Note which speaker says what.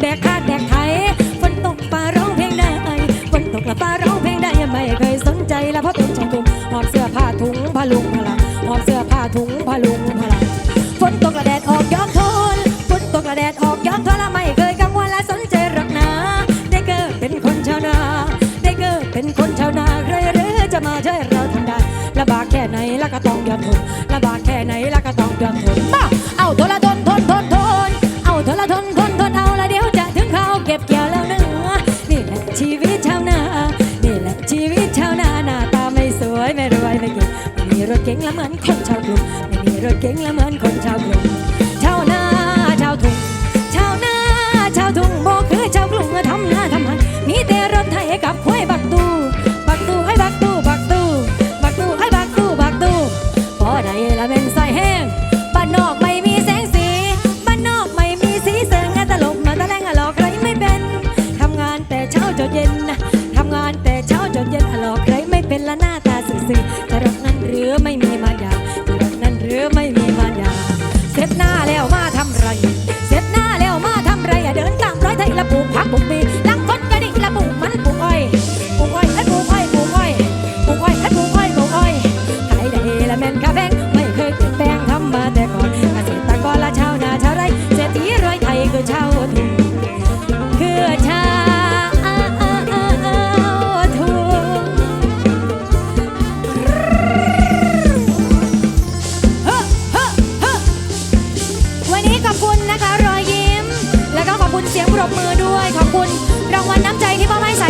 Speaker 1: แดกขาดแดกไทยฝนตกฟ้าร้องเพลงได้ฝนตกละฟ้าร้องเพลงได้ไม่เคยสนใจและเพราะเป็นช่างตุงหอบเสื้อผ้าถุงพะลุงพะลังหอบเสื้อผ้าถุงพะลุงพะลังฝนตกละแดดออกย้อนทนฝนตกละแดดออกย้อนทนละไม่เคยกังวลและสนใจรักนาได้เกิดเป็นคนชาวนา ได้เกิดเป็นคนชาวนาใครหรือจะมาช่วยเราทำได้ลำบากแค่ไหนละก็ต้องยอมทนลำบากแค่ไหนละก็ต้องยอมทนมาเอาทนละทนทนทนทนเอาทนละทนทนทนเอา ชีวิตชาวนา นี่แหละชีวิตชาวนาหน้าตาไม่สวยไม่รวยไม่เก่งไม่มีรถเก๋งละเหมือนคนชาวกรุงไม่มีรถเก๋งละเหมือนคนชาวกรุงชาวนาชาวทุ่งชาวนาชาวทุ่งบ่คือชาวกรุงทำหน้าทำหันมีแต่รถไถกับควายบักตูบักตูให้บักตูบักตูบักตูให้บักตูบักตูพอได้ละเม็นใส่แห้งบ้านนอกไม่ ไม่เคยเป็นแปลงทำมาแต่ก่อนเกษตรกรและชาวนาชาวไร่เศรีรวยไทยคือชาวทุ่งคือชาวทุ่งวันนี้ขอบคุณนะคะรอยยิ้ม แล้ก็ขอบคุณเสียงปรบมือด้วย ขอบคุณรางวัลน้ำใจที่มอบให้สาย